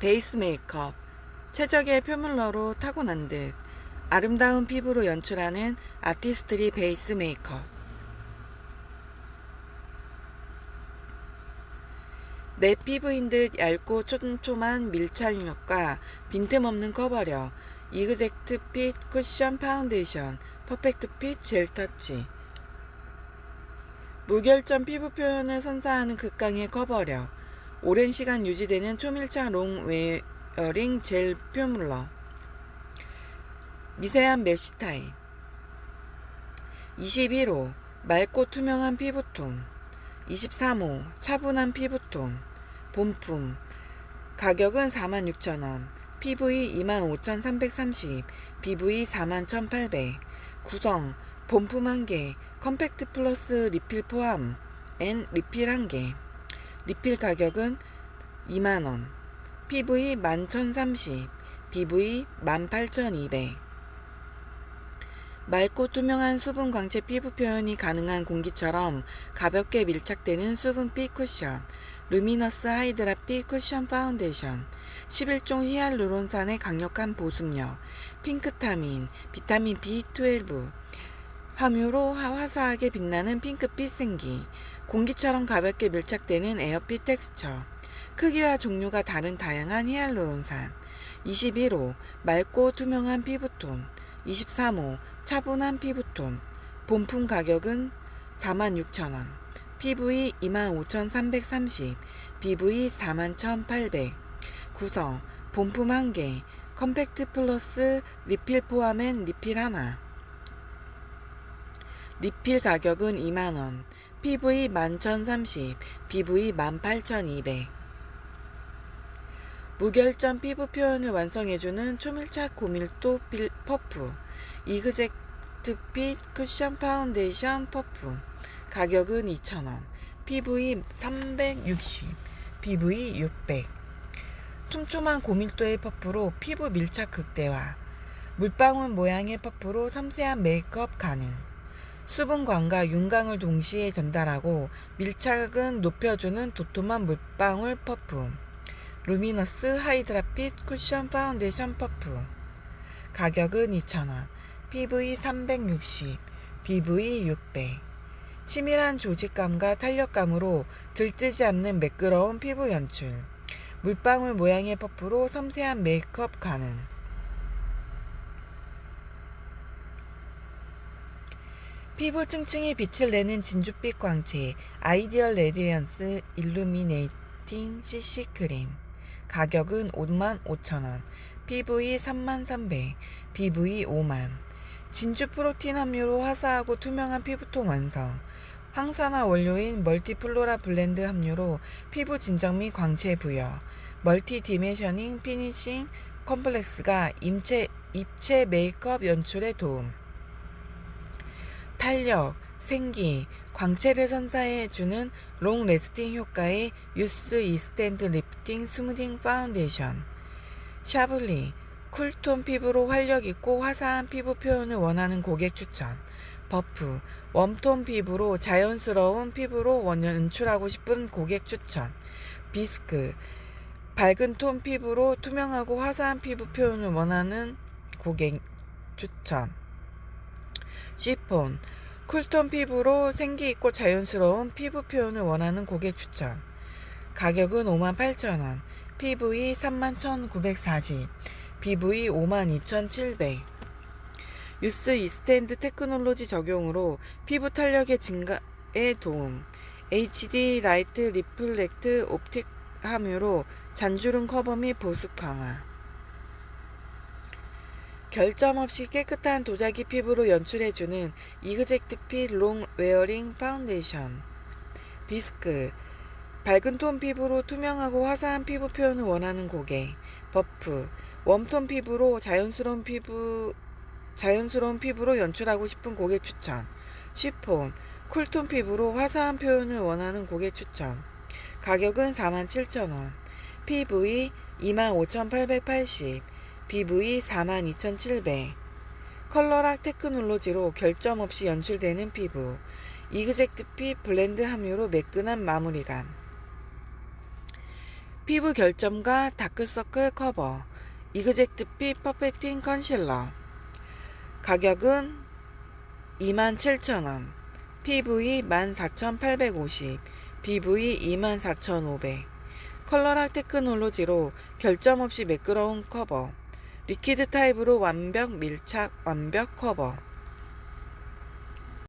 베이스 메이크업. 최적의 표물러로 타고난 듯 아름다운 피부로 연출하는 아티스트리 베이스 메이크업. 내 피부인 듯 얇고 촘촘한 밀착력과 빈틈없는 커버력, 이그젝트 핏 쿠션 파운데이션, 퍼펙트 핏 젤 터치. 무결점 피부 표현을 선사하는 극강의 커버력, 오랜 시간 유지되는 초밀착 롱 웨어링 젤 표물러, 미세한 메쉬 타입. 21호 맑고 투명한 피부톤. 23호 차분한 피부톤. 본품. 가격은 46,000원. PV 25,330 BV 41,800 구성. 본품 1개. 컴팩트 플러스 리필 포함. 앤 리필 1개 리필 가격은 2만원. PV 11,030 BV 18,200 맑고 투명한 수분 광채 피부 표현이 가능한 공기처럼 가볍게 밀착되는 수분빛 쿠션, 루미너스 하이드라빛 쿠션 파운데이션, 11종 히알루론산의 강력한 보습력, 핑크타민, 비타민 B12, 함유로 화사하게 빛나는 핑크빛 생기, 공기처럼 가볍게 밀착되는 에어핏 텍스처, 크기와 종류가 다른 다양한 히알루론산, 21호 맑고 투명한 피부톤, 23호 차분한 피부톤. 본품 가격은 46,000원. PV 25,330 BV 41,800 구성 본품 1개. 컴팩트 플러스 리필 포함엔 리필 하나. 리필 가격은 2만원 PV 11,030 BV 18,200 무결점 피부 표현을 완성해주는 초밀착 고밀도 필 퍼프. 이그젝트 핏 쿠션 파운데이션 퍼프. 가격은 2,000원. PV 360 BV 600 촘촘한 고밀도의 퍼프로 피부 밀착 극대화. 물방울 모양의 퍼프로 섬세한 메이크업 가능 수분광과 윤광을 동시에 전달하고 밀착은 높여주는 도톰한 물방울 퍼프 루미너스 하이드라핏 쿠션 파운데이션 퍼프 가격은 2,000원 PV 360 BV 600 치밀한 조직감과 탄력감으로 들뜨지 않는 매끄러운 피부 연출. 물방울 모양의 퍼프로 섬세한 메이크업 가능 피부 층층이 빛을 내는 진주빛 광채 아이디얼 레디언스 일루미네이팅 CC 크림. 가격은 55,000원. PV 35,300 BV 5만 진주 프로틴 함유로 화사하고 투명한 피부톤 완성. 황산화 원료인 멀티플로라 블렌드 함유로 피부 진정 및 광채 부여. 멀티 디메셔닝 피니싱 컴플렉스가 임체, 입체 메이크업 연출에 도움 탄력, 생기, 광채를 선사해주는 롱 레스팅 효과의 유스 이스탠드 리프팅 스무딩 파운데이션. 샤블리, 쿨톤 피부로 활력있고 화사한 피부 표현을 원하는 고객 추천. 버프, 웜톤 피부로 자연스러운 피부로 원 연출하고 싶은 고객 추천. 비스크, 밝은 톤 피부로 투명하고 화사한 피부 표현을 원하는 고객 추천 시폰, 쿨톤 피부로 생기있고 자연스러운 피부 표현을 원하는 고객 추천. 가격은 58,000원, PV 31,940, BV 52,700. 유스 이스탠드 테크놀로지 적용으로 피부 탄력의 증가에 도움. HD 라이트 리플렉트 옵틱 함유로 잔주름 커버 및 보습 강화. 결점 없이 깨끗한 도자기 피부로 연출해주는 이그젝트 핏 롱 웨어링 파운데이션. 비스크. 밝은 톤 피부로 투명하고 화사한 피부 표현을 원하는 고객. 버프. 웜톤 피부로 자연스러운 피부 자연스러운 피부로 연출하고 싶은 고객 추천. 쉬폰. 쿨톤 피부로 화사한 표현을 원하는 고객 추천. 가격은 47,000원. PV 25,880 BV 42,700 컬러락 테크놀로지로 결점 없이 연출되는 피부. 이그젝트 핏 블렌드 함유로 매끈한 마무리감. 피부 결점과 다크서클 커버. 이그젝트 핏 퍼펙팅 컨실러. 가격은 27,000원. PV 14,850 BV 24,500 컬러락 테크놀로지로 결점 없이 매끄러운 커버 리퀴드 타입으로 완벽 밀착 완벽 커버